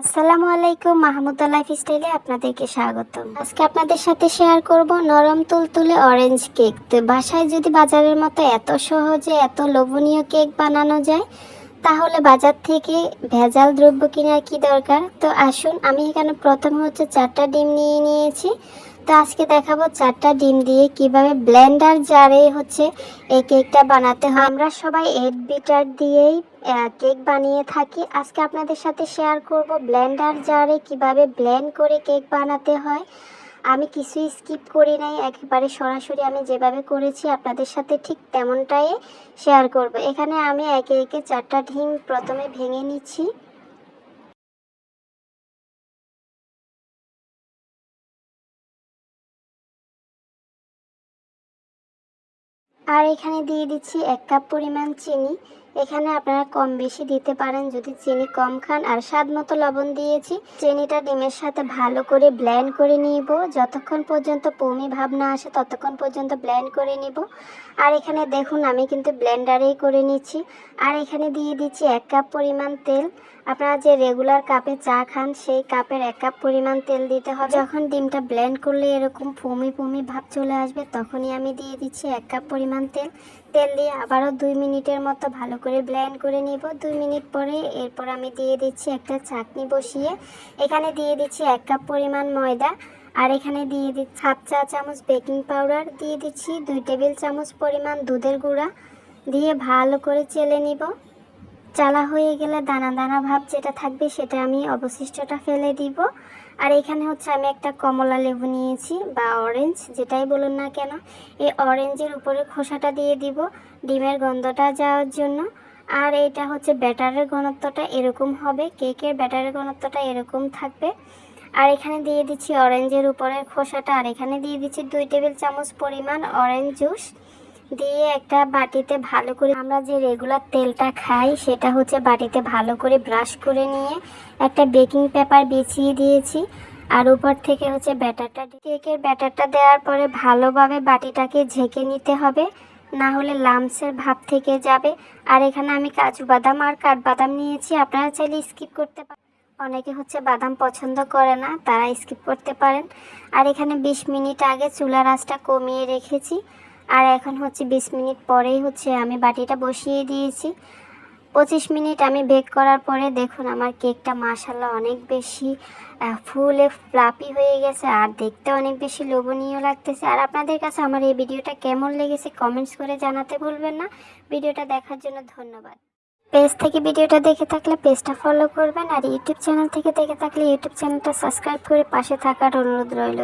আসসালামু আলাইকুম, মাহমুদা লাইফ স্টাইলে আপনাদেরকে স্বাগতম। আজকে আপনাদের সাথে শেয়ার করব নরম তুলতুলে অরেঞ্জ কেক। তো বাসায় যদি বাজারের মতো এত সহজে এত লোভনীয় কেক বানানো যায়, তাহলে বাজার থেকে ভেজাল দ্রব্য কেনার কি দরকার? তো আসুন, আমি এখানে প্রথমে হচ্ছে চারটা ডিম নিয়ে নিয়েছি। তো আজকে দেখাবো চারটা ডিম দিয়ে কীভাবে ব্লেন্ডার জারে হচ্ছে এই কেকটা বানাতে হয়। আমরা সবাই এড বিটার দিয়েই কেক বানিয়ে থাকি। আজকে আপনাদের সাথে শেয়ার করব ব্লেন্ডার জারে কীভাবে ব্লেন্ড করে কেক বানাতে হয়। আমি কিছুই স্কিপ করি নাই, একেবারে সরাসরি আমি যেভাবে করেছি আপনাদের সাথে ঠিক তেমনটাই শেয়ার করব। এখানে আমি একে একে চারটা ডিম প্রথমে ভেঙে নিচ্ছি। আর এখানে দিয়ে দিচ্ছি এক কাপ পরিমাণ চিনি। এখানে আপনারা কম বেশি দিতে পারেন। যদি চিনি কম খান, আর স্বাদ মতো লবণ দিয়েছি, চিনিটা ডিমের সাথে ভালো করে ব্লেন্ড করে নিব। যতক্ষণ পর্যন্ত পমি ভাব না আসে, ততক্ষণ পর্যন্ত ব্লেন্ড করে নিব। আর এখানে দেখুন, আমি কিন্তু ব্লেন্ডারেই করে নিচ্ছি। আর এখানে দিয়ে দিচ্ছি এক কাপ পরিমাণ তেল। আপনারা যে রেগুলার কাপে চা খান, সেই কাপের এক কাপ পরিমাণ তেল দিতে হবে। যখন ডিমটা ব্লেন্ড করলে এরকম ফুমি ফুমি ভাব চলে আসবে, তখনই আমি দিয়ে দিচ্ছি এক কাপ পরিমাণ তেল। তেল দিয়ে আবারও দুই মিনিটের মতো ভালো করে ব্লেন্ড করে নিব। দুই মিনিট পরে এরপর আমি দিয়ে দিচ্ছি একটা চাটনি বসিয়ে। এখানে দিয়ে দিচ্ছি এক কাপ পরিমাণ ময়দা। আর এখানে দিয়ে দিচ্ছি হাফ চা চামচ বেকিং পাউডার। দিয়ে দিচ্ছি দুই টেবিল চামচ পরিমাণ দুধের গুঁড়া। দিয়ে ভালো করে চেলে নিব। চালা হয়ে গেলে দানা দানা ভাব যেটা থাকবে সেটা আমি অবশিষ্টটা ফেলে দিব। আর এখানে হচ্ছে আমি একটা কমলা লেবু নিয়েছি বা অরেঞ্জ যেটাই বলুন না কেন। এই অরেঞ্জের উপরে খোসাটা দিয়ে দিব ডিমের গন্ধটা যাওয়ার জন্য। আর এটা হচ্ছে ব্যাটারের ঘনত্বটা এরকম হবে কেকের ব্যাটারের ঘনত্বটা এরকম থাকবে। আর এখানে দিয়ে দিচ্ছি অরেঞ্জের উপরের খোসাটা, আর এখানে দিয়ে দিচ্ছি দুই টেবিল চামচ পরিমাণ অরেঞ্জ জুস দিয়ে একটা বাটিতে ভালো করে আমরা যে রেগুলার তেলটা খাই, সেটা হচ্ছে বাটিতে ভালো করে ব্রাশ করে নিয়ে একটা বেকিং পেপার বিছিয়ে দিয়েছি। আর উপর থেকে হচ্ছে ব্যাটারটা কেকের ব্যাটারটা দেওয়ার পরে ভালোভাবে বাটিটাকে ঝেঁকে নিতে হবে। না হলে লামসের ভাব থেকে যাবে। আর এখানে আমি কাজু বাদাম আর কাঠবাদাম নিয়েছি। আপনারা চাইলে স্কিপ করতে পারেন। অনেকে হচ্ছে বাদাম পছন্দ করে না, তারা স্কিপ করতে পারেন। আর এখানে বিশ মিনিট আগে চুলার আঁচটা কমিয়ে রেখেছি। আর এখন হচ্ছে বিশ মিনিট পরেই হচ্ছে আমি বাটিটা বসিয়ে দিয়েছি। পঁচিশ মিনিট আমি বেক করার পরে দেখুন আমার কেকটা মাসাল্লাহ অনেক বেশি ফুলে ফ্লাপি হয়ে গেছে আর দেখতে অনেক বেশি লোভনীয় লাগতেছে। আর আপনাদের কাছে আমার এই ভিডিওটা কেমন লেগেছে কমেন্টস করে জানাতে ভুলবেন না। ভিডিওটা দেখার জন্য ধন্যবাদ। পেজ থেকে ভিডিওটা দেখে থাকলে পেজটা ফলো করবেন আর ইউটিউব চ্যানেল থেকে দেখে থাকলে ইউটিউব চ্যানেলটা সাবস্ক্রাইব করে পাশে থাকার অনুরোধ রইল।